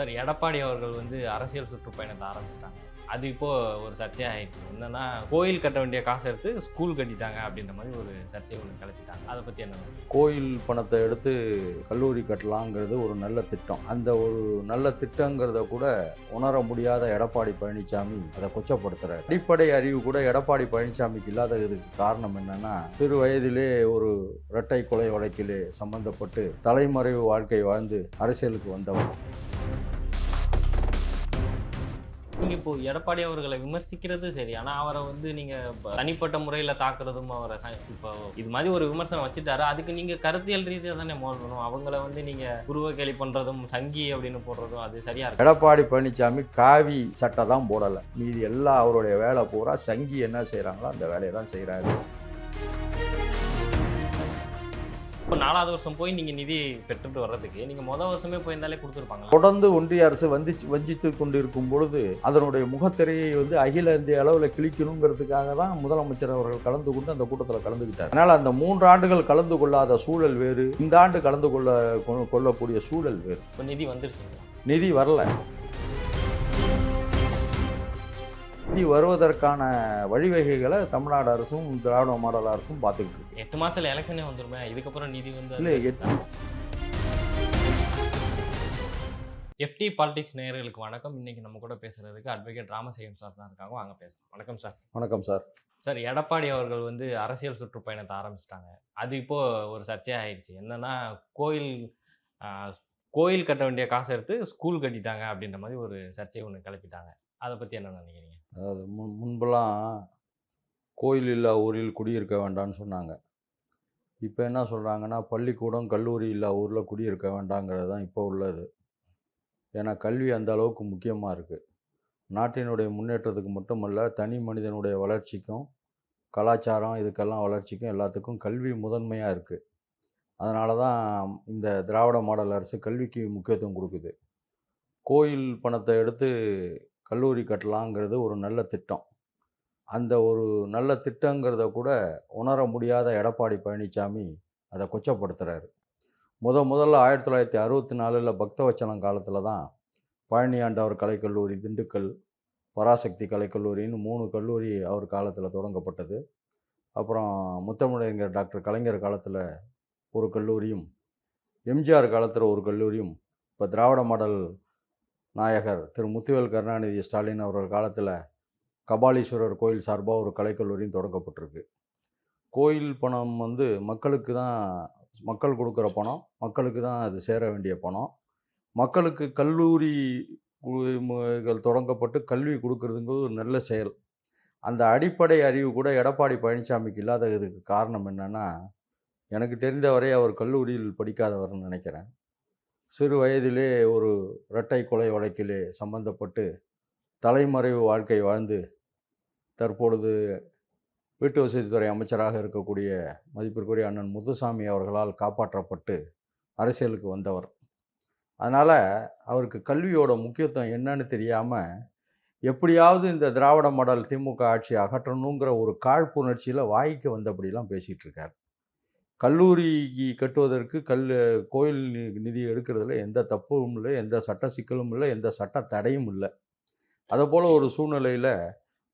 Sir Edappadi அவர்கள் வந்து அரசியல் சுற்றுப்பயணத்தை ஆரம்பிச்சிட்டாங்க. அது இப்போது ஒரு சர்ச்சையாக ஆயிடுச்சு என்னென்னா கோயில் கட்ட வேண்டிய காசு எடுத்து ஸ்கூல் கட்டிட்டாங்க அப்படின்ற மாதிரி ஒரு சர்ச்சையை ஒன்று கிளப்பிட்டாங்க. அதை பற்றி என்ன கோயில் பணத்தை எடுத்து கல்லூரி கட்டலாங்கிறது ஒரு நல்ல திட்டம். அந்த ஒரு நல்ல திட்டங்கிறத கூட உணர முடியாத எடப்பாடி பழனிசாமி அதை கொச்சப்படுத்துகிற அடிப்படை அறிவு கூட எடப்பாடி பழனிசாமிக்கு இல்லாததுக்கு காரணம் என்னென்னா சிறு வயதிலே ஒரு இரட்டை கொலை வழக்கிலே சம்பந்தப்பட்டு தலைமறைவு வாழ்க்கை வாழ்ந்து அரசியலுக்கு வந்தவர். நீங்க இப்போ எடப்பாடி அவர்களை விமர்சிக்கிறது சரி ஆனா அவரை வந்து நீங்க தனிப்பட்ட முறையில் தாக்குறதும் அவரை ச- இப்போ இது மாதிரி ஒரு விமர்சனம் வச்சுட்டாரு. அதுக்கு நீங்க கருத்தியல் ரீதியாக தானே மோதணும்? அவங்கள வந்து நீங்க குருவ கேலி பண்றதும் சங்கி அப்படின்னு போடுறதும் அது சரியா இருக்கு? எடப்பாடி பழனிசாமி காவி சட்டை தான் போடலை. மீதி எல்லாம் அவருடைய வேலை பூரா சங்கி என்ன செய்கிறாங்களோ அந்த வேலையை தான் செய்கிறாரு இப்போ நாலாவது வருஷம் போய் நீங்க நிதி பெற்றுட்டு வர்றதுக்கு நீங்க முதல் வருஷமே போயிருந்தாலே கொடுத்துருப்பாங்க தொடர்ந்து ஒன்றிய அரசு வஞ்சிச்சு வஞ்சித்து கொண்டிருக்கும் பொழுது அதனுடைய முகத்திரையை வந்து அகில இந்திய அளவில் கிழிக்கணுங்கிறதுக்காக தான் முதலமைச்சர் அவர்கள் கலந்து கொண்டு அந்த கூட்டத்தில் கலந்துக்கிட்டார். அதனால் அந்த மூன்று ஆண்டுகள் கலந்து கொள்ளாத சூழல் வேறு இந்த ஆண்டு கலந்து கொள்ள கொள்ளக்கூடிய சூழல் வேறு. இப்போ நிதி வந்துருச்சுங்களா? நிதி வரல. நிதி வருவதற்கான வழிவகைகளை தமிழ்நாடு அரசும் திராவிட மாடல் அரசும் பார்த்துக்கிட்டு இருக்கு. எட்டு மாசத்துல எலெக்ஷனே வந்துருமே இதுக்கப்புறம் நிதி வந்து இல்லை எஃப்டி பாலிடிக்ஸ் நேயர்களுக்கு வணக்கம். இன்னைக்கு நம்ம கூட பேசுறதுக்கு அட்வொகேட் ராமசேகன் சார் தான் இருக்காங்க. வாங்க பேசலாம். வணக்கம் சார் வணக்கம் சார் சார் எடப்பாடி அவர்கள் வந்து அரசியல் சுற்றுப்பயணத்தை ஆரம்பிச்சிட்டாங்க. அது இப்போ ஒரு சர்ச்சையாக ஆயிடுச்சு என்னன்னா கோயில் கோயில் கட்ட வேண்டிய காசை எடுத்து ஸ்கூல் கட்டிட்டாங்க அப்படின்ற மாதிரி ஒரு சர்ச்சையை ஒன்று கிளப்பிட்டாங்க. அதை பற்றி என்ன நினைக்கிறீங்க? அதாவது முன் முன்பெல்லாம் கோயில் இல்லா ஊரில் குடியிருக்க வேண்டாம்னு சொன்னாங்க. இப்போ என்ன சொல்கிறாங்கன்னா பள்ளிக்கூடம் கல்லூரி இல்லா ஊரில் குடியிருக்க வேண்டாங்கிறது தான் இப்போ உள்ளது. ஏன்னா கல்வி அந்த அளவுக்கு முக்கியமாக இருக்குது நாட்டினுடைய முன்னேற்றத்துக்கு மட்டுமல்ல தனி மனிதனுடைய வளர்ச்சிக்கும் கலாச்சாரம் இதுக்கெல்லாம் வளர்ச்சிக்கும் எல்லாத்துக்கும் கல்வி முதன்மையாக இருக்குது அதனால தான் இந்த திராவிட மாடல் அரசு கல்விக்கு முக்கியத்துவம் கொடுக்குது. கோயில் பணத்தை எடுத்து கல்லூரி கட்டலாங்கிறது ஒரு நல்ல திட்டம். அந்த ஒரு நல்ல திட்டங்கிறத கூட உணர முடியாத எடப்பாடி பழனிசாமி அதை கொச்சப்படுத்துகிறாரு முத முதல்ல ஆயிரத்தி தொள்ளாயிரத்தி அறுபத்தி நாலில் பக்தவச்சனம் காலத்தில் தான் பழனி ஆண்டவர் கலைக்கல்லூரி திண்டுக்கல் பராசக்தி கலைக்கல்லூரின்னு மூணு கல்லூரி அவர் காலத்தில் தொடங்கப்பட்டது. அப்புறம் முத்தமிழறிஞர் டாக்டர் கலைஞர் காலத்தில் ஒரு கல்லூரியும் எம்ஜிஆர் காலத்தில் ஒரு கல்லூரியும் இப்போ திராவிட மாடல் நாயகர் திரு முத்துவேல் கருணாநிதி ஸ்டாலின் அவர்கள் காலத்தில் கபாலீஸ்வரர் கோயில் சார்பாக ஒரு கலைக்கல்லூரியும் தொடங்கப்பட்டிருக்கு. கோயில் பணம் வந்து மக்களுக்கு தான் மக்கள் கொடுக்குற பணம் மக்களுக்கு தான் அது சேர வேண்டிய பணம். மக்களுக்கு கல்லூரி தொடங்கப்பட்டு கல்வி கொடுக்கறதுங்கிறது ஒரு நல்ல செயல். அந்த அடிப்படை அறிவு கூட எடப்பாடி பழனிசாமிக்கு இல்லாததுக்கு காரணம் என்னென்னா எனக்கு தெரிந்தவரை அவர் கல்லூரியில் படிக்காதவர்னு நினைக்கிறேன். சிறு வயதிலே ஒரு இரட்டை கொலை வழக்கிலே சம்பந்தப்பட்டு தலைமறைவு வாழ்க்கை வாழ்ந்து தற்பொழுது வீட்டு வசதித்துறை அமைச்சராக இருக்கக்கூடிய மதிப்பிற்குரிய அண்ணன் முத்துசாமி அவர்களால் காப்பாற்றப்பட்டு அரசியலுக்கு வந்தவர். அதனால் அவருக்கு கல்வியோட முக்கியத்துவம் என்னன்னு தெரியாமல் எப்படியாவது இந்த திராவிட மாடல் திமுக ஆட்சியை அகற்றணுங்கிற ஒரு காழ்ப்புணர்ச்சியில் வாய்க்கு வந்தபடிலாம் பேசிகிட்டு இருக்கார். கல்லூரிக்கு கட்டுவதற்கு கல் கோயில் நி- நிதி எடுக்கிறதுல எந்த தப்பும் இல்லை எந்த சட்ட சிக்கலும் இல்லை எந்த சட்ட தடையும் இல்லை. அதுபோல் ஒரு சூழ்நிலையில்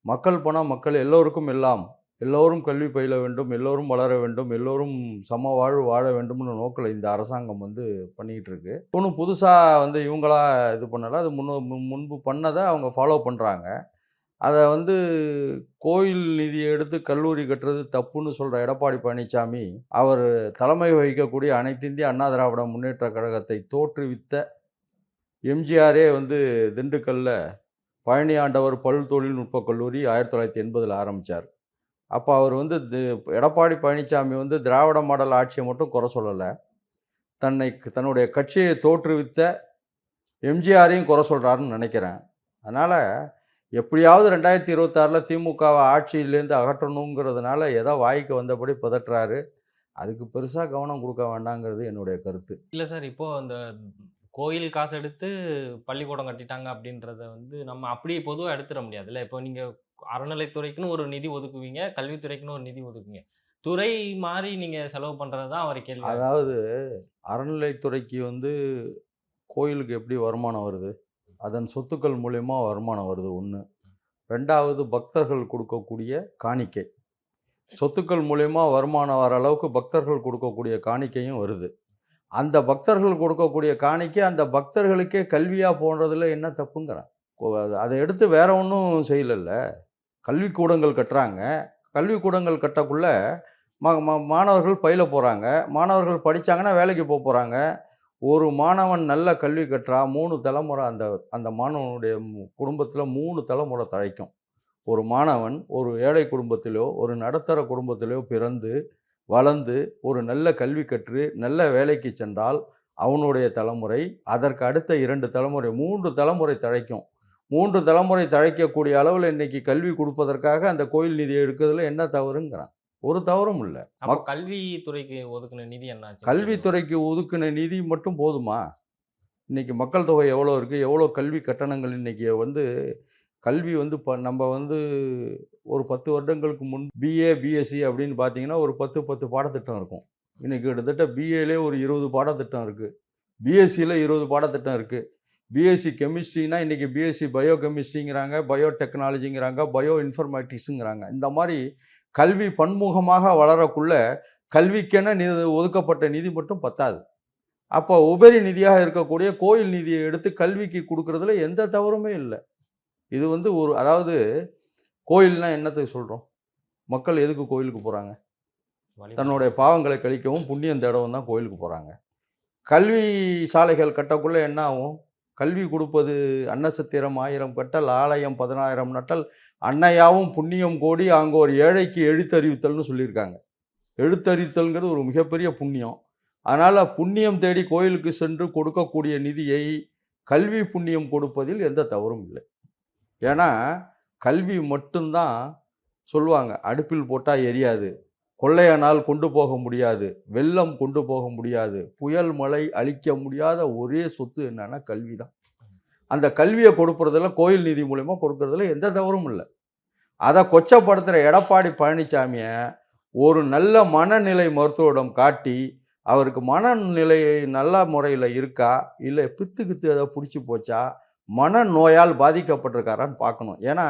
மக்கள் பணம் மக்கள் எல்லோருக்கும் எல்லாம் எல்லோரும் கல்வி பயில வேண்டும் எல்லோரும் வளர வேண்டும் எல்லோரும் சம வாழ்வு வாழ வேண்டும்னு நோக்கில் இந்த அரசாங்கம் வந்து பண்ணிகிட்டு இருக்கு. ஒன்றும் புதுசாக வந்து இவங்களா இது பண்ணலை அது முன்னு முன்பு பண்ணதை அவங்க ஃபாலோ பண்ணுறாங்க அதை வந்து கோயில் நிதியை எடுத்து கல்லூரி கட்டுறது தப்புன்னு சொல்கிற எடப்பாடி பழனிசாமி அவர் தலைமை வகிக்கக்கூடிய அனைத்து இந்திய அண்ணா திராவிட முன்னேற்ற கழகத்தை தோற்றுவித்த எம்ஜிஆரே வந்து திண்டுக்கல்ல பழனி ஆண்டவர் பல் தொழில்நுட்ப கல்லூரி ஆயிரத்தி தொள்ளாயிரத்தி எண்பதில் ஆரம்பித்தார் அப்போ அவர் வந்து தி- எடப்பாடி பழனிசாமி வந்து திராவிட மாடல் ஆட்சியை மட்டும் குறை சொல்லலை. தன்னை தன்னுடைய கட்சியை தோற்றுவித்த எம்ஜிஆரையும் குறை சொல்கிறாருன்னு நினைக்கிறேன். அதனால் எப்படியாவது ரெண்டாயிரத்தி இருபத்தாறில் திமுகவை ஆட்சியிலேருந்து அகற்றணுங்கிறதுனால ஏதோ வாய்க்கு வந்தபடி பதட்டுறாரு. அதுக்கு பெருசாக கவனம் கொடுக்க வேண்டாங்கிறது என்னுடைய கருத்து. இல்லை சார் இப்போ அந்த கோயில் காசு எடுத்து பள்ளிக்கூடம் கட்டிட்டாங்க அப்படின்றத வந்து நம்ம அப்படியே பொதுவாக எடுத்துட முடியாதுல்ல. இப்போ நீங்கள் அறநிலைத்துறைக்குன்னு ஒரு நிதி ஒதுக்குவீங்க கல்வித்துறைக்குன்னு ஒரு நிதி ஒதுக்குவீங்க. துறை மாறி நீங்கள் செலவு பண்ணுறது தான் அவர் கேள்வி. அதாவது அறநிலைத்துறைக்கு வந்து கோயிலுக்கு எப்படி வருமானம் வருது? அதன் சொத்துக்கள் மூலயமா வருமானம் வருது. ஒன்று ரெண்டாவது பக்தர்கள் கொடுக்கக்கூடிய காணிக்கை. சொத்துக்கள் மூலயமா வருமானம் வர அளவுக்கு பக்தர்கள் கொடுக்கக்கூடிய காணிக்கையும் வருது. அந்த பக்தர்கள் கொடுக்கக்கூடிய காணிக்கை அந்த பக்தர்களுக்கே கல்வியாக போன்றதில் என்ன தப்புங்கிறேன் கோ- அதை எடுத்து வேற ஒன்றும் செய்யலைல்ல. கல்விக்கூடங்கள் கட்டுறாங்க. கல்விக்கூடங்கள் கட்டக்குள்ளே மா மா- மாணவர்கள் பயில போகிறாங்க மாணவர்கள் படித்தாங்கன்னா வேலைக்கு போக போகிறாங்க ஒரு மாணவன் நல்ல கல்வி கற்றா மூணு தலைமுறை அந்த அந்த மாணவனுடைய குடும்பத்தில் மூணு தலைமுறை தழைக்கும். ஒரு மாணவன் ஒரு ஏழை குடும்பத்திலோ ஒரு நடுத்தர குடும்பத்திலோ பிறந்து வளர்ந்து ஒரு நல்ல கல்வி கற்று நல்ல வேலைக்கு சென்றால் அவனுடைய தலைமுறை அதற்கு அடுத்த இரண்டு தலைமுறை மூன்று தலைமுறை தழைக்கும். மூன்று தலைமுறை தழைக்கக்கூடிய அளவில் இன்றைக்கி கல்வி கொடுப்பதற்காக அந்த கோயில் நிதியை எடுக்கிறதுல என்ன தவறுங்கிறான். ஒரு தவறும் இல்லை. கல்வித்துறைக்கு ஒதுக்குன நிதி என்னாச்சு கல்வித்துறைக்கு ஒதுக்கின நிதி மட்டும் போதுமா? இன்னைக்கு மக்கள் தொகை எவ்வளோ இருக்குது எவ்வளோ கல்வி கட்டணங்கள் இன்னைக்கு வந்து கல்வி வந்து இப்போ நம்ம வந்து ஒரு பத்து வருடங்களுக்கு முன் பிஏ பிஎஸ்சி அப்படின்னு பார்த்தீங்கன்னா ஒரு பத்து பத்து பாடத்திட்டம் இருக்கும். இன்னைக்கு கிட்டத்தட்ட பிஏலே ஒரு இருபது பாடத்திட்டம் இருக்குது பிஎஸ்சியில் இருபது பாடத்திட்டம் இருக்குது பிஎஸ்சி கெமிஸ்ட்ரினா இன்றைக்கி பிஎஸ்சி பயோ கெமிஸ்ட்ரிங்கிறாங்க பயோ டெக்னாலஜிங்கிறாங்க பயோ இன்ஃபர்மேட்டிக்ஸுங்கிறாங்க இந்த மாதிரி கல்வி பன்முகமாக வளரக்குள்ள கல்விக்கென நி ஒதுக்கப்பட்ட நிதி மட்டும் பத்தாது. அப்போ உபரி நிதியாக இருக்கக்கூடிய கோயில் நிதியை எடுத்து கல்விக்கு கொடுக்கறதுல எந்த தவறுமே இல்லை. இது வந்து ஒரு அதாவது கோயில்னா என்னத்துக்கு சொல்கிறோம் மக்கள் எதுக்கு கோயிலுக்கு போகிறாங்க. தன்னுடைய பாவங்களை கழிக்கவும் புண்ணியம் தேடவும் தான் கோயிலுக்கு போகிறாங்க கல்வி சாலைகள் கட்டக்குள்ள என்ன ஆகும்? கல்வி கொடுப்பது அன்னசத்திரம் ஆயிரம் கட்டல் ஆலயம் பதினாயிரம் நட்டல் அன்னையாவும் புண்ணியம் கோடி அங்கே ஒரு ஏழைக்கு எழுத்தறிவித்தல்னு சொல்லியிருக்காங்க. எழுத்தறிவித்தல்ங்கிறது ஒரு மிகப்பெரிய புண்ணியம். அதனால் புண்ணியம் தேடி கோயிலுக்கு சென்று கொடுக்கக்கூடிய நிதியை கல்வி புண்ணியம் கொடுப்பதில் எந்த தவறும் இல்லை. ஏன்னா கல்வி மட்டும்தான் சொல்லுவாங்க அடுப்பில் போட்டால் எரியாது கொள்ளையனால் கொண்டு போக முடியாது வெள்ளம் கொண்டு போக முடியாது புயல் மழை அழிக்க முடியாத ஒரே சொத்து என்னன்னா கல்வி தான் அந்த கல்வியை கொடுக்குறதுல கோயில் நிதி மூலிமா கொடுக்குறதுல எந்த தவறும் இல்லை. அதை கொச்சப்படுத்துகிற எடப்பாடி பழனிசாமியை ஒரு நல்ல மனநிலை மருத்துவரிடம் காட்டி அவருக்கு மனநிலை நல்ல முறையில் இருக்கா? இல்லை பித்து கித்து ஏதோ பிடிச்சி போச்சா? மனநோயால் பாதிக்கப்பட்டிருக்காரான்னு பார்க்கணும். ஏன்னா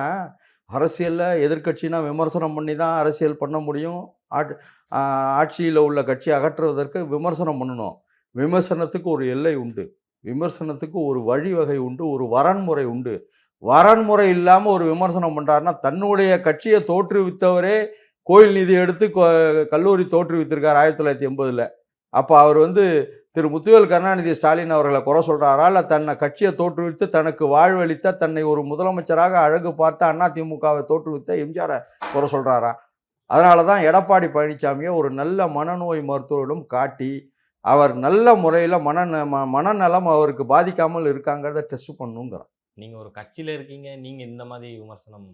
அரசியலில் எதிர்கட்சினா விமர்சனம் பண்ணி தான் அரசியல் பண்ண முடியும். ஆட் ஆட்சியில் உள்ள கட்சி அகற்றுவதற்கு விமர்சனம் பண்ணணும். விமர்சனத்துக்கு ஒரு எல்லை உண்டு. விமர்சனத்துக்கு ஒரு வழிவகை உண்டு ஒரு வரன்முறை உண்டு. வரன்முறை இல்லாமல் ஒரு விமர்சனம் பண்ணுறாருன்னா தன்னுடைய கட்சியை தோற்றுவித்தவரே கோயில் நிதி எடுத்து கல்லூரி தோற்றுவித்திருக்கார் ஆயிரத்தி தொள்ளாயிரத்தி எண்பதில். அப்போ அவர் வந்து திரு. முத்துவேல் கருணாநிதி ஸ்டாலின் அவர்களை குறை சொல்கிறாரா இல்லை தன்னை கட்சியை தோற்றுவித்து தனக்கு வாழ்வளித்த தன்னை ஒரு முதலமைச்சராக அழகு பார்த்த அண்ணா திமுகவை தோற்றுவித்த எம்ஜிஆரை குறை சொல்கிறாரா அதனால தான் எடப்பாடி பழனிசாமியை ஒரு நல்ல மனநோய் மருத்துவரிடம் காட்டி அவர் நல்ல முறையில் மன மனநலம் அவருக்கு பாதிக்காமல் இருக்காங்கிறத டெஸ்ட் பண்ணுங்கிறோம் நீங்க ஒரு கட்சியில இருக்கீங்க நீங்க இந்த மாதிரி விமர்சனம்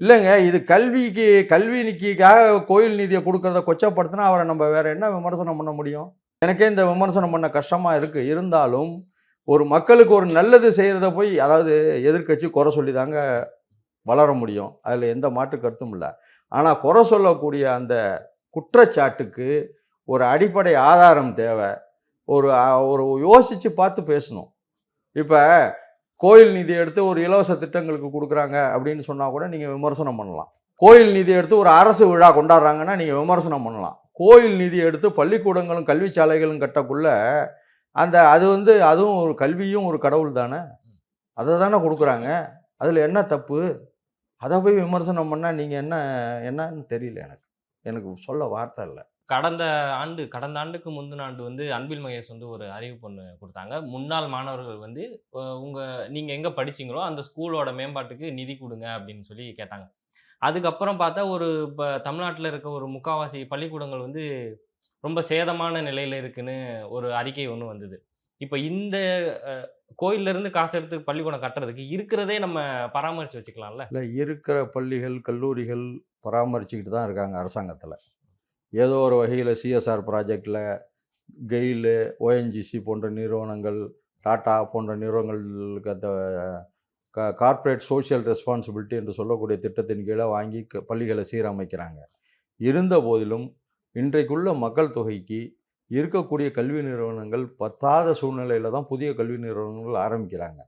இல்லைங்க இது கல்விக்கு கல்விக்காக கோயில் நிதியை கொடுக்கறத கொச்சப்படுத்தினா அவரை நம்ம வேற என்ன விமர்சனம் பண்ண முடியும்? எனக்கே இந்த விமர்சனம் பண்ண கஷ்டமாக இருக்குது இருந்தாலும் ஒரு மக்களுக்கு ஒரு நல்லது செய்கிறத போய் அதாவது எதிர்க்கட்சி குறை சொல்லி தாங்க வளர முடியும். அதில் எந்த மாற்று கருத்தும் இல்லை. ஆனால் குறை சொல்லக்கூடிய அந்த குற்றச்சாட்டுக்கு ஒரு அடிப்படை ஆதாரம் தேவை. ஒரு ஒரு யோசித்து பார்த்து பேசணும். இப்போ கோயில் நிதி எடுத்து ஒரு இலவச திட்டங்களுக்கு கொடுக்குறாங்க அப்படின்னு சொன்னால் கூட நீங்கள் விமர்சனம் பண்ணலாம். கோயில் நிதி எடுத்து ஒரு அரசு விழா கொண்டாடுறாங்கன்னா நீங்கள் விமர்சனம் பண்ணலாம். கோயில் நிதி எடுத்து பள்ளிக்கூடங்களும் கல்வி சாலைகளும் கட்டக்குள்ள அந்த அது வந்து அதுவும் ஒரு கல்வியும் ஒரு கடவுள் தானே? அதை தானே கொடுக்குறாங்க. அதில் என்ன தப்பு? அதை போய் விமர்சனம் பண்ணால் நீங்கள் என்ன என்னன்னு தெரியல எனக்கு. எனக்கு சொல்ல வார்த்தை இல்லை. கடந்த ஆண்டு கடந்த ஆண்டுக்கு முந்தின ஆண்டு வந்து அன்பில் மகேஷ் வந்து ஒரு அறிவிப்பு ஒன்று கொடுத்தாங்க. முன்னாள் மாணவர்கள் வந்து உங்கள் நீங்கள் எங்கே படிச்சிங்களோ அந்த ஸ்கூலோட மேம்பாட்டுக்கு நிதி கொடுங்க அப்படின்னு சொல்லி கேட்டாங்க. அதுக்கப்புறம் பார்த்தா ஒரு இப்போ தமிழ்நாட்டில் இருக்க ஒரு முக்காவாசி பள்ளிக்கூடங்கள் வந்து ரொம்ப சேதமான நிலையில் இருக்குன்னு ஒரு அறிக்கை ஒன்று வந்தது. இப்போ இந்த கோயிலிருந்து கோயில்ல இருந்து காசு எடுத்து பள்ளிக்கூடம் கட்டுறதுக்கு இருக்கிறதே நம்ம பராமரித்து வச்சுக்கலாம்ல? இல்லை இருக்கிற பள்ளிகள் கல்லூரிகள் பராமரிச்சுக்கிட்டு தான் இருக்காங்க அரசாங்கத்தில். ஏதோ ஒரு வகையில் சிஎஸ்ஆர் ப்ராஜெக்டில் கெயிலு ஓஎன்ஜிசி போன்ற நிறுவனங்கள் டாட்டா போன்ற நிறுவனங்களுக்கு அந்த க கார்ப்பரேட் சோஷியல் ரெஸ்பான்சிபிலிட்டி என்று சொல்லக்கூடிய திட்டத்தின் கீழே வாங்கி க- பள்ளிகளை சீரமைக்கிறாங்க. இருந்த போதிலும் இன்றைக்குள்ள மக்கள் தொகைக்கு இருக்கக்கூடிய கல்வி நிறுவனங்கள் பத்தாத சூழ்நிலையில் தான் புதிய கல்வி நிறுவனங்கள் ஆரம்பிக்கிறாங்க.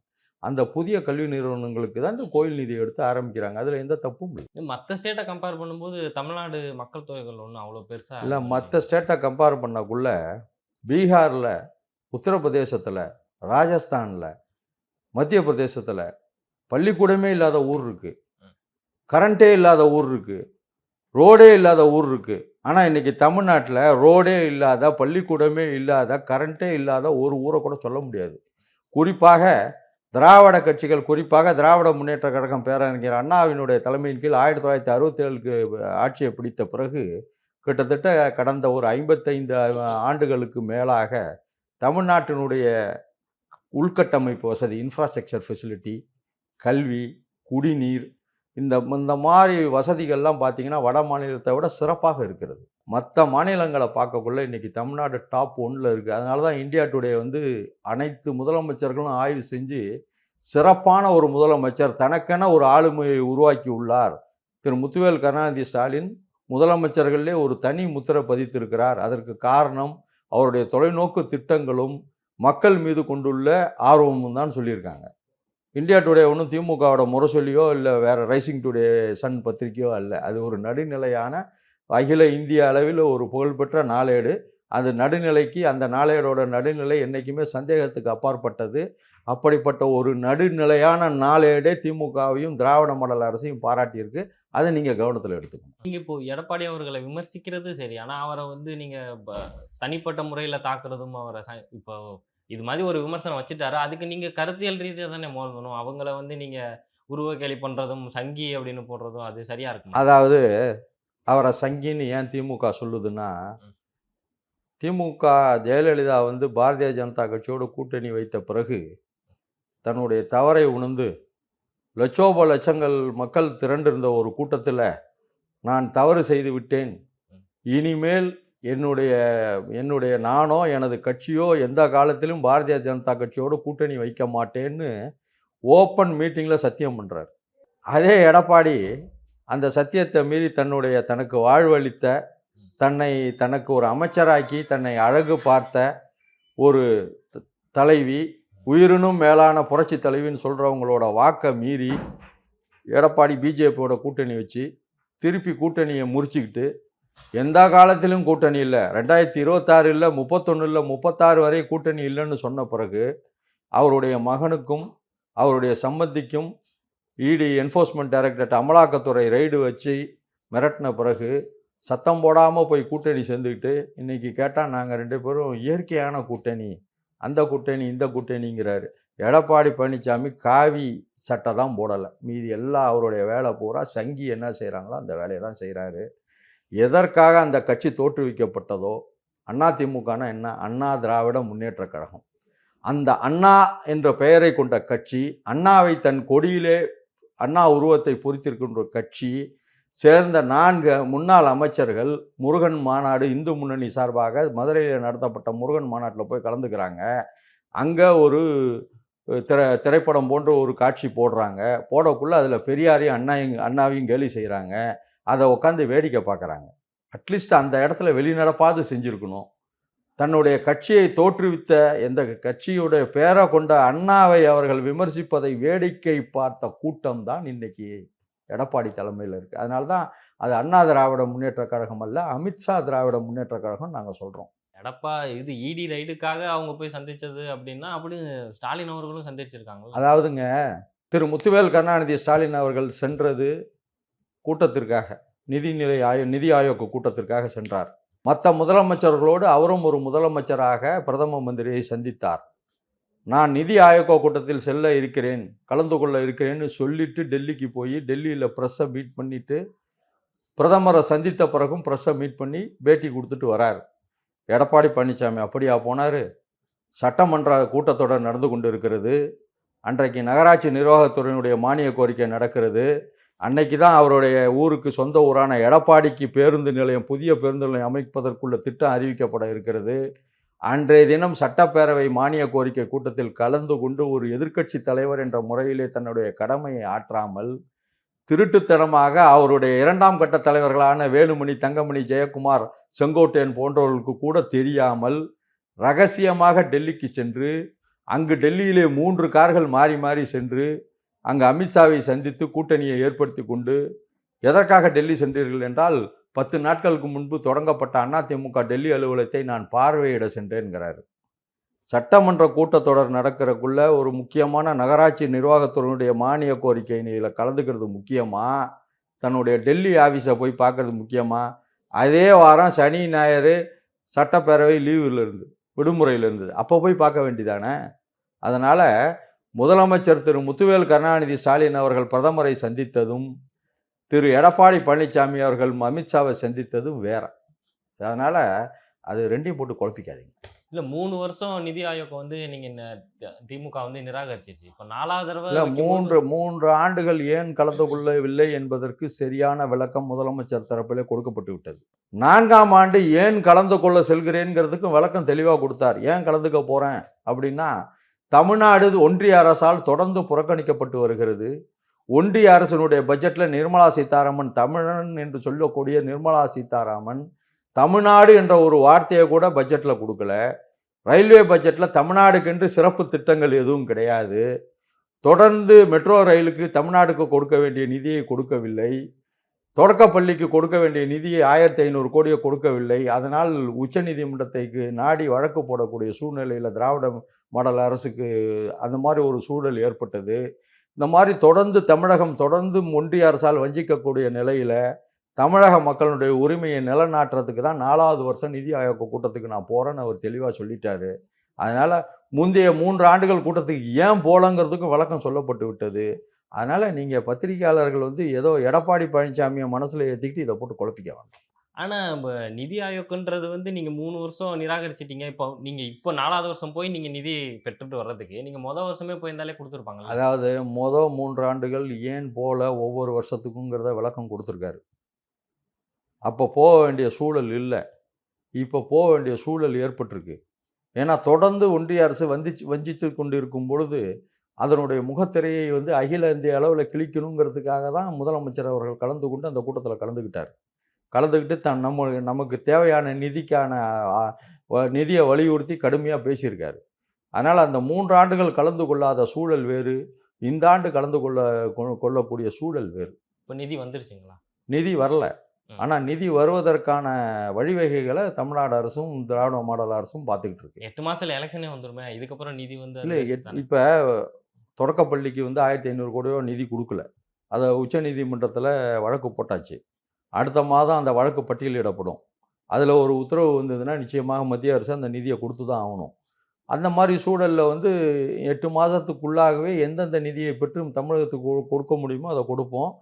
அந்த புதிய கல்வி நிறுவனங்களுக்கு தான் இந்த கோயில் நிதி எடுத்து ஆரம்பிக்கிறாங்க. அதில் எந்த தப்பும் இல்லை. மற்ற ஸ்டேட்டை கம்பேர் பண்ணும்போது தமிழ்நாடு மக்கள் தொகைகள் ஒன்றும் அவ்வளோ பெருசா இல்லை மற்ற ஸ்டேட்டை கம்பேர் பண்ணக்குள்ள பீகாரில் உத்தரப்பிரதேசத்தில் ராஜஸ்தானில் மத்திய பிரதேசத்தில் பள்ளிக்கூடமே இல்லாத ஊர் இருக்குது கரண்ட்டே இல்லாத ஊர் இருக்குது ரோடே இல்லாத ஊர் இருக்குது ஆனால் இன்றைக்கி தமிழ்நாட்டில் ரோடே இல்லாத பள்ளிக்கூடமே இல்லாத கரண்ட்டே இல்லாத ஒரு ஊரை கூட சொல்ல முடியாது. குறிப்பாக திராவிட கட்சிகள் குறிப்பாக திராவிட முன்னேற்ற கழகம் பேரறிஞர் அண்ணாவினுடைய தலைமையின் கீழ் ஆயிரத்தி தொள்ளாயிரத்தி அறுபத்தி ஏழுக்கு ஆட்சியை பிடித்த பிறகு கிட்டத்தட்ட கடந்த ஒரு ஐம்பத்தைந்து ஆண்டுகளுக்கு மேலாக தமிழ்நாட்டினுடைய உள்கட்டமைப்பு வசதி இன்ஃப்ராஸ்ட்ரக்சர் ஃபெசிலிட்டி கல்வி குடிநீர் இந்த இந்த மாதிரி வசதிகள்லாம் பார்த்தீங்கன்னா வட மாநிலத்தை விட சிறப்பாக இருக்கிறது. மற்ற மாநிலங்களை பார்க்கக்குள்ள இன்றைக்கி தமிழ்நாடு டாப் ஒன்றில் இருக்குது அதனால தான் இந்தியா டுடே வந்து அனைத்து முதலமைச்சர்களும் ஆய்வு செஞ்சு சிறப்பான ஒரு முதலமைச்சர் தனக்கென ஒரு ஆளுமையை உருவாக்கி உள்ளார். திரு. முத்துவேல் கருணாநிதி ஸ்டாலின் முதலமைச்சர்களே ஒரு தனி முத்திரை பதித்திருக்கிறார். அதற்கு காரணம் அவருடைய தொலைநோக்கு திட்டங்களும் மக்கள் மீது கொண்டுள்ள ஆர்வமும் தான் சொல்லியிருக்காங்க. இந்தியா டுடே ஒன்றும் திமுகவோட முரசொலியோ இல்லை வேறு ரைசிங் டுடே சன் பத்திரிக்கையோ அல்ல. அது ஒரு நடுநிலையான அகில இந்திய அளவில் ஒரு புகழ்பெற்ற நாளேடு. அந்த நடுநிலைக்கு அந்த நாளேடோட நடுநிலை என்றைக்குமே சந்தேகத்துக்கு அப்பாற்பட்டது. அப்படிப்பட்ட ஒரு நடுநிலையான நாளேடே திமுகவையும் திராவிட மாடல் அரசையும் பாராட்டியிருக்கு. அதை நீங்கள் கவனத்தில் எடுத்துக்கணும். நீங்கள் இப்போ எடப்பாடி அவர்களை விமர்சிக்கிறது சரி. ஆனால் அவரை வந்து நீங்கள் ப- தனிப்பட்ட முறையில் தாக்குறதும் அவரை ச- இப்போ இது மாதிரி ஒரு விமர்சனம் வச்சுட்டாரு. அதுக்கு நீங்க கருத்தியல் ரீதியா தானே மோதணும். அவங்கள வந்து நீங்க உருவ கேலி பண்றதும் சங்கி அப்படின்னு போடுறதும் அது சரியா இருக்கும்? அதாவது அவரை சங்கின்னு ஏன் திமுக சொல்லுதுன்னா. திமுக ஜெயலலிதா வந்து பாரதிய ஜனதா கட்சியோடு கூட்டணி வைத்த பிறகு தன்னுடைய தவறை உணர்ந்து லட்சோப லட்சங்கள் மக்கள் திரண்டிருந்த ஒரு கூட்டத்தில் நான் தவறு செய்து விட்டேன். இனிமேல் என்னுடைய என்னுடைய நானோ எனது கட்சியோ எந்த காலத்திலும் பாரதிய ஜனதா கட்சியோடு கூட்டணி வைக்க மாட்டேன்னு ஓப்பன் மீட்டிங்கில் சத்தியம் பண்ணுறார் அதே எடப்பாடி அந்த சத்தியத்தை மீறி தன்னுடைய தனக்கு வாழ்வளித்த தன்னை தனக்கு ஒரு அமைச்சராக்கி தன்னை அழகு பார்த்த ஒரு த- தலைவி உயிரினும் மேலான புரட்சி தலைவின்னு சொல்கிறவங்களோட வாக்கை மீறி எடப்பாடி பிஜேபியோட கூட்டணி வச்சு திருப்பி கூட்டணியை முறிச்சிக்கிட்டு எந்த காலத்திலும் கூட்டணி இல்லை. ரெண்டாயிரத்தி இருபத்தாறு இல்லை முப்பத்தொன்னு இல்லை முப்பத்தாறு வரை கூட்டணி இல்லைன்னு சொன்ன பிறகு அவருடைய மகனுக்கும் அவருடைய சம்மந்திக்கும் இடி என்ஃபோர்ஸ்மெண்ட் டைரக்டரேட் அமலாக்கத்துறை ரைடு வச்சு மிரட்டின பிறகு சத்தம் போடாமல் போய் கூட்டணி சேர்ந்துக்கிட்டு இன்றைக்கி கேட்டால் நாங்கள் ரெண்டு பேரும் இயற்கையான கூட்டணி அந்த கூட்டணி இந்த கூட்டணிங்கிறாரு. எடப்பாடி பழனிசாமி காவி சட்டை தான் போடலை. மீதி எல்லாம் அவருடைய வேலை பூரா சங்கி என்ன செய்கிறாங்களோ அந்த வேலையை தான் செய்கிறாரு எதற்காக அந்த கட்சி தோற்றுவிக்கப்பட்டதோ அண்ணா திமுகனா என்ன? அண்ணா திராவிட முன்னேற்றக் கழகம். அந்த அண்ணா என்ற பெயரை கொண்ட கட்சி அண்ணாவை தன் கொடியிலே அண்ணா உருவத்தை பொறித்திருக்கின்ற கட்சி சேர்ந்த நான்கு முன்னாள் அமைச்சர்கள் முருகன் மாநாடு இந்து முன்னணி சார்பாக மதுரையில் நடத்தப்பட்ட முருகன் மாநாட்டில் போய் கலந்துக்கிறாங்க. அங்கே ஒரு திரை திரைப்படம் போன்ற ஒரு காட்சி போடுறாங்க. போடக்குள்ளே அதில் பெரியாரையும் அண்ணாவையும் அண்ணாவையும் கேலி செய்கிறாங்க அதை உட்காந்து வேடிக்கை பார்க்குறாங்க அட்லீஸ்ட் அந்த இடத்துல வெளிநடப்பாது செஞ்சுருக்கணும். தன்னுடைய கட்சியை தோற்றுவித்த எந்த கட்சியுடைய பேரை கொண்ட அண்ணாவை அவர்கள் விமர்சிப்பதை வேடிக்கை பார்த்த கூட்டம் தான் இன்னைக்கு எடப்பாடி தலைமையில் இருக்குது அதனால தான் அது அண்ணா திராவிட முன்னேற்றக் கழகம் அல்ல அமித்ஷா திராவிட முன்னேற்றக் கழகம் நாங்கள் சொல்கிறோம் எடப்பா இது இடி ரைடுக்காக அவங்க போய் சந்திச்சது அப்படின்னா அப்படி ஸ்டாலின் அவர்களும் சந்திச்சிருக்காங்க. அதாவதுங்க திரு முத்துவேல் கருணாநிதி ஸ்டாலின் அவர்கள் சென்றது கூட்டத்திற்காக நிதிநிலை ஆயோ நிதி ஆயோக் கூட்டத்திற்காக சென்றார். மற்ற முதலமைச்சர்களோடு அவரும் ஒரு முதலமைச்சராக பிரதம மந்திரியை சந்தித்தார். நான் நிதி ஆயோக கூட்டத்தில் செல்ல இருக்கிறேன் கலந்து கொள்ள இருக்கிறேன்னு சொல்லிட்டு டெல்லிக்கு போய் டெல்லியில் ப்ரெஸ்ஸை மீட் பண்ணிவிட்டு பிரதமரை சந்தித்த பிறகும் ப்ரெஸ்ஸை மீட் பண்ணி பேட்டி கொடுத்துட்டு வரார். எடப்பாடி பழனிசாமி அப்படியா போனார்? சட்டமன்ற கூட்டத்தொடர் நடந்து கொண்டு இருக்கிறது அன்றைக்கு நகராட்சி நிர்வாகத்துறையினுடைய மானிய கோரிக்கை நடக்கிறது. அன்னைக்கு தான் அவருடைய ஊருக்கு சொந்த ஊரான எடப்பாடிக்கு பேருந்து நிலையம் புதிய பேருந்து நிலையம் அமைப்பதற்குள்ள திட்டம் அறிவிக்கப்பட இருக்கிறது. அன்றைய தினம் சட்டப்பேரவை மானிய கோரிக்கை கூட்டத்தில் கலந்து கொண்டு ஒரு எதிர்க்கட்சி தலைவர் என்ற முறையிலே தன்னுடைய கடமையை ஆற்றாமல் திருட்டுத்தனமாக அவருடைய இரண்டாம் கட்ட தலைவர்களான வேலுமணி தங்கமணி ஜெயக்குமார் செங்கோட்டையன் போன்றவர்களுக்கு கூட தெரியாமல் ரகசியமாக டெல்லிக்கு சென்று அங்கு டெல்லியிலே மூன்று கார்கள் மாறி மாறி சென்று அங்கு அமித்ஷாவை சந்தித்து கூட்டணியை ஏற்படுத்தி கொண்டு எதற்காக டெல்லி சென்றீர்கள் என்றால் பத்து நாட்களுக்கு முன்பு தொடங்கப்பட்ட அதிமுக டெல்லி அலுவலகத்தை நான் பார்வையிட சென்றேன்கிறார். சட்டமன்ற கூட்டத்தொடர் நடக்கிறக்குள்ள ஒரு முக்கியமான நகராட்சி நிர்வாகத்துறையினுடைய மானிய கோரிக்கையில் கலந்துக்கிறது முக்கியமா? தன்னுடைய டெல்லி ஆஃபீஸை போய் பார்க்கறது முக்கியமா? அதே வாரம் சனி ஞாயிறு சட்டப்பேரவை லீவில் இருந்து விடுமுறையில் இருந்தது அப்போ போய் பார்க்க வேண்டியதானே? அதனால் முதலமைச்சர் திரு முத்துவேல் கருணாநிதி ஸ்டாலின் அவர்கள் பிரதமரை சந்தித்ததும் திரு எடப்பாடி பழனிசாமி அவர்கள் அமித்ஷாவை சந்தித்ததும் வேற. அதனால் அது ரெண்டையும் போட்டு குழப்பிக்காதீங்க. இல்ல மூணு வருஷம் நிதி ஆயோக் வந்து நீங்க ந- த- திமுக வந்து நிராகரிச்சிச்சு இப்போ நாலாவது தடவை இல்லை மூன்று மூன்று ஆண்டுகள் ஏன் கலந்து கொள்ளவில்லை என்பதற்கு சரியான விளக்கம் முதலமைச்சர் தரப்பிலே கொடுக்கப்பட்டு விட்டது. நான்காம் ஆண்டு ஏன் கலந்து கொள்ள செல்கிறேங்கிறதுக்கும் விளக்கம் தெளிவாக கொடுத்தார். ஏன் கலந்துக்க போகிறேன் அப்படின்னா தமிழ்நாடு ஒன்றிய அரசால் தொடர்ந்து புறக்கணிக்கப்பட்டு வருகிறது. ஒன்றிய அரசினுடைய பட்ஜெட்டில் நிர்மலா சீதாராமன் தமிழன் என்று சொல்லக்கூடிய நிர்மலா சீதாராமன் தமிழ்நாடு என்ற ஒரு வார்த்தையை கூட பட்ஜெட்டில் கொடுக்கல. ரயில்வே பட்ஜெட்டில் தமிழ்நாடுக்கென்று சிறப்பு திட்டங்கள் எதுவும் கிடையாது. தொடர்ந்து மெட்ரோ ரயிலுக்கு தமிழ்நாடுக்கு கொடுக்க வேண்டிய நிதியை கொடுக்கவில்லை. தொடக்கப்பள்ளிக்கு கொடுக்க வேண்டிய நிதியை ஆயிரத்தி ஐநூறு கோடியை கொடுக்கவில்லை. அதனால் உச்சநீதிமன்றத்தைக்கு நாடி வழக்கு போடக்கூடிய சூழ்நிலையில் திராவிட மாடல் அரசுக்கு அந்த மாதிரி ஒரு சூழல் ஏற்பட்டது. இந்த மாதிரி தொடர்ந்து தமிழகம் தொடர்ந்து ஒன்றிய அரசால் வஞ்சிக்கக்கூடிய நிலையில் தமிழக மக்களுடைய உரிமையை நிலநாட்டுறதுக்கு தான் நாலாவது வருஷம் நிதி ஆயோக கூட்டத்துக்கு நான் போகிறேன்னு அவர் தெளிவாக சொல்லிட்டாரு. அதனால் முந்தைய மூன்று ஆண்டுகள் கூட்டத்துக்கு ஏன் போலங்கிறதுக்கும் விளக்கம் சொல்லப்பட்டு விட்டது. அதனால் நீங்கள் பத்திரிகையாளர்கள் வந்து ஏதோ எடப்பாடி பழனிசாமியை மனசில் ஏற்றிக்கிட்டு இதை போட்டு குழப்பிக்க வேண்டாம். ஆனால் இப்போ நிதி ஆயோக்குன்றது வந்து நீங்கள் மூணு வருஷம் நிராகரிச்சிட்டீங்க. இப்போ நீங்கள் இப்போ நாலாவது வருஷம் போய் நீங்கள் நிதி பெற்றுட்டு வர்றதுக்கு நீங்கள் மொதல் வருஷமே போயிருந்தாலே கொடுத்துருப்பாங்க அதாவது மொதல் மூன்று ஆண்டுகள் ஏன் போல ஒவ்வொரு வருஷத்துக்குங்கிறத விளக்கம் கொடுத்துருக்காரு. அப்போ போக வேண்டிய சூழல் இல்லை. இப்போ போக வேண்டிய சூழல் ஏற்பட்டிருக்கு. ஏன்னா தொடர்ந்து ஒன்றிய அரசு வந்திச்சு வஞ்சித்து கொண்டு இருக்கும் பொழுது அதனுடைய முகத்திரையை வந்து அகில இந்திய அளவில் கிழிக்கணுங்கிறதுக்காக தான் முதலமைச்சர் அவர்கள் கலந்து கொண்டு அந்த கூட்டத்தில் கலந்துக்கிட்டார். கலந்துக்கிட்டு தன் நம்ம நமக்கு தேவையான நிதிக்கான நிதியை வலியுறுத்தி கடுமையாக பேசியிருக்காரு. அதனால் அந்த மூன்று ஆண்டுகள் கலந்து கொள்ளாத சூழல் வேறு இந்த ஆண்டு கலந்து கொள்ள கொ- கொள்ளக்கூடிய சூழல் வேறு. இப்போ நிதி வந்துருச்சுங்களா? நிதி வரல. ஆனால் நிதி வருவதற்கான வழிவகைகளை தமிழ்நாடு அரசும் திராவிட மாடல் அரசும் பார்த்துக்கிட்டு இருக்கு. எட்டு மாசத்துல எலெக்ஷனே வந்துருமே இதுக்கப்புறம் நிதி வந்து இல்லை. இப்போ தொடக்கப்பள்ளிக்கு வந்து ஆயிரத்தி ஐநூறு கோடியோ நிதி கொடுக்கல. அதை உச்சநீதிமன்றத்தில் வழக்கு போட்டாச்சு. அடுத்த மாதம் அந்த வழக்கு பட்டியலிடப்படும். அதில் ஒரு உத்தரவு வந்ததுன்னா நிச்சயமாக மத்திய அரசு அந்த நிதியை கொடுத்து தான் ஆகணும். அந்த மாதிரி சூழலில் வந்து எட்டு மாதத்துக்குள்ளாகவே எந்தெந்த நிதியை பெற்று தமிழகத்துக்கு கொடுக்க முடியுமோ அதை கொடுப்போம்.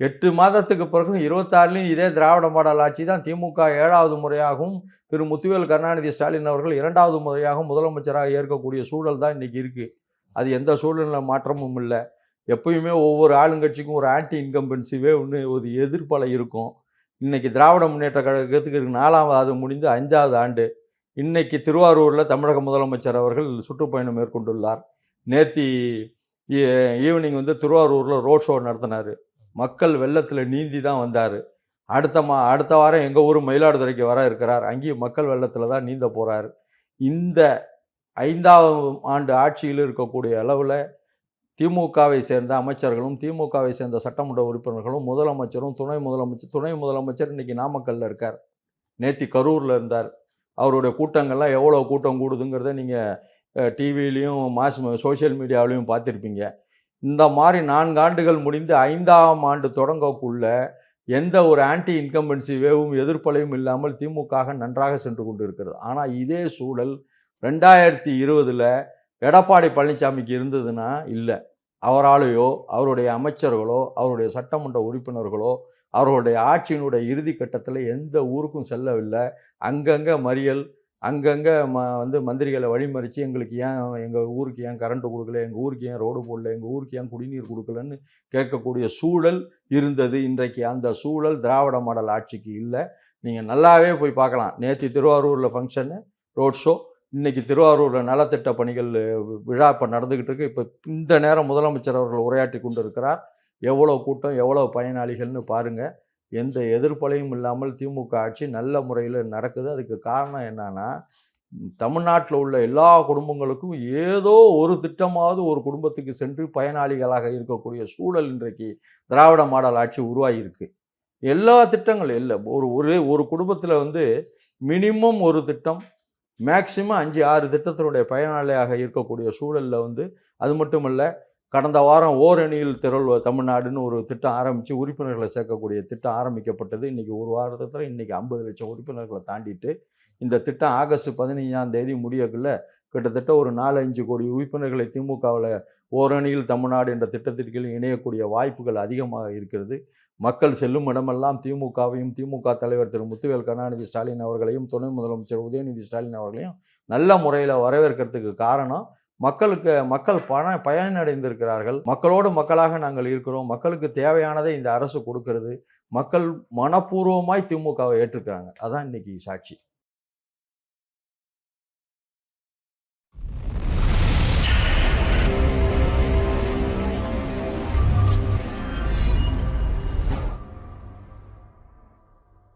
எட்டு மாதத்துக்கு பிறகு இருபத்தாறுலையும் இதே திராவிட மாடல் ஆட்சி தான் திமுக ஏழாவது முறையாகவும் திரு முத்துவேல் கருணாநிதி ஸ்டாலின் அவர்கள் இரண்டாவது முறையாகவும் முதலமைச்சராக ஏற்கக்கூடிய சூழல் தான் இன்றைக்கி இருக்குது அது எந்த சூழலில் மாற்றமும் இல்லை. எப்பயுமே ஒவ்வொரு ஆளுங்கட்சிக்கும் ஒரு ஆன்டி இன்கம்பன்சிவே ஒன்று ஒரு எதிர்ப்பலை இருக்கும். இன்றைக்கி திராவிட முன்னேற்ற கழகத்துக்கு நாலாவது முடிந்து அஞ்சாவது ஆண்டு இன்றைக்கி திருவாரூரில் தமிழக முதலமைச்சர் அவர்கள் சுற்றுப்பயணம் மேற்கொண்டுள்ளார். நேத்தி ஈவினிங் வந்து திருவாரூரில் ரோட் ஷோ நடத்தினார். மக்கள் வெள்ளத்தில் நீந்தி தான் வந்தார். அடுத்த மா அடுத்த வாரம் எங்கள் ஊர் மயிலாடுதுறைக்கு வர இருக்கிறார். அங்கேயும் மக்கள் வெள்ளத்தில் தான் நீந்த போகிறார் இந்த ஐந்தாவது ஆண்டு ஆட்சியில் இருக்கக்கூடிய அளவில் திமுகவை சேர்ந்த அமைச்சர்களும் திமுகவை சேர்ந்த சட்டமன்ற உறுப்பினர்களும் முதலமைச்சரும் துணை முதலமைச்சர் துணை முதலமைச்சர் இன்னைக்கு நாமக்கல்லில் இருக்கார். நேத்தி கரூரில் இருந்தார். அவருடைய கூட்டங்கள்லாம் எவ்வளோ கூட்டம் கூடுதுங்கிறத நீங்கள் டிவிலையும் மாஸ் சோஷியல் மீடியாவிலையும் பார்த்துருப்பீங்க. இந்த மாதிரி நான்கு ஆண்டுகள் முடிந்து ஐந்தாம் ஆண்டு தொடங்கக்குள்ள எந்த ஒரு ஆன்டி இன்கம்பன்சி வேவும் எதிர்ப்பலையும் இல்லாமல் திமுக நன்றாக சென்று கொண்டு இருக்கிறது ஆனால் இதே சூழல் ரெண்டாயிரத்தி இருபதில் எடப்பாடி பழனிசாமிக்கு இருந்ததுன்னா இல்லை. அவராலேயோ அவருடைய அமைச்சர்களோ அவருடைய சட்டமன்ற உறுப்பினர்களோ அவர்களுடைய ஆட்சியினுடைய இறுதி கட்டத்தில் எந்த ஊருக்கும் செல்லவில்லை. அங்கங்கே மறியல் அங்கங்கே ம வந்து மந்திரிகளை வழிமறித்து எங்களுக்கு ஏன் எங்கள் ஊருக்கு ஏன் கரண்ட்டு கொடுக்கல எங்கள் ஊருக்கு ஏன் ரோடு போடல எங்கள் ஊருக்கு ஏன் குடிநீர் கொடுக்கலன்னு கேட்கக்கூடிய சூழல் இருந்தது. இன்றைக்கு அந்த சூழல் திராவிட மாடல் ஆட்சிக்கு இல்லை. நீங்கள் நல்லாவே போய் பார்க்கலாம். நேற்று திருவாரூரில் ஃபங்க்ஷனு ரோட் ஷோ இன்றைக்கி திருவாரூரில் நலத்திட்ட பணிகள் விழா இப்போ நடந்துக்கிட்டு இருக்கு. இப்போ இந்த நேரம் முதலமைச்சர் அவர்கள் உரையாற்றி கொண்டு இருக்கிறார். எவ்வளோ கூட்டம் எவ்வளோ பயனாளிகள்னு பாருங்கள் எந்த எதிர்ப்பலையும் இல்லாமல் திமுக ஆட்சி நல்ல முறையில் நடக்குது. அதுக்கு காரணம் என்னன்னா தமிழ்நாட்டில் உள்ள எல்லா குடும்பங்களுக்கும் ஏதோ ஒரு திட்டமாவது ஒரு குடும்பத்துக்கு சென்று பயனாளிகளாக இருக்கக்கூடிய சூழல் இன்றைக்கு திராவிட மாடல் ஆட்சி உருவாகியிருக்கு. எல்லா திட்டங்களும் இல்லை. ஒரு ஒரு ஒரு குடும்பத்தில் வந்து மினிமம் ஒரு திட்டம் மேக்சிமம் அஞ்சு ஆறு திட்டத்தினுடைய பயனாளியாக இருக்கக்கூடிய சூழலில் வந்து அது மட்டும் இல்லை கடந்த வாரம் ஓரணியில் திரள் தமிழ்நாடுன்னு ஒரு திட்டம் ஆரம்பித்து உறுப்பினர்களை சேர்க்கக்கூடிய திட்டம் ஆரம்பிக்கப்பட்டது. இன்றைக்கி ஒரு வாரத்தில் இன்றைக்கி ஐம்பது லட்சம் உறுப்பினர்களை தாண்டிட்டு இந்த திட்டம் ஆகஸ்ட் பதினைஞ்சாம் தேதி முடியக்குள்ள கிட்டத்தட்ட ஒரு நாலு அஞ்சு கோடி உறுப்பினர்களை திமுகவில் ஓரணியில் தமிழ்நாடு என்ற திட்டத்திற்கு இணையக்கூடிய வாய்ப்புகள் அதிகமாக இருக்கிறது. மக்கள் செல்லும் இடமெல்லாம் திமுகவையும் திமுக தலைவர் திரு. முத்துவேல் கருணாநிதி ஸ்டாலின் அவர்களையும் துணை முதலமைச்சர் உதயநிதி ஸ்டாலின் அவர்களையும் நல்ல முறையில் வரவேற்கிறதுக்கு காரணம் மக்களுக்கு மக்கள் பண பயனடைந்திருக்கிறார்கள். மக்களோடு மக்களாக நாங்கள் இருக்கிறோம். மக்களுக்கு தேவையானதை இந்த அரசு கொடுக்கிறது. மக்கள் மனப்பூர்வமாய் திமுகவை ஏற்றுக்கிறாங்க. அதான் இன்னைக்கு சாட்சி.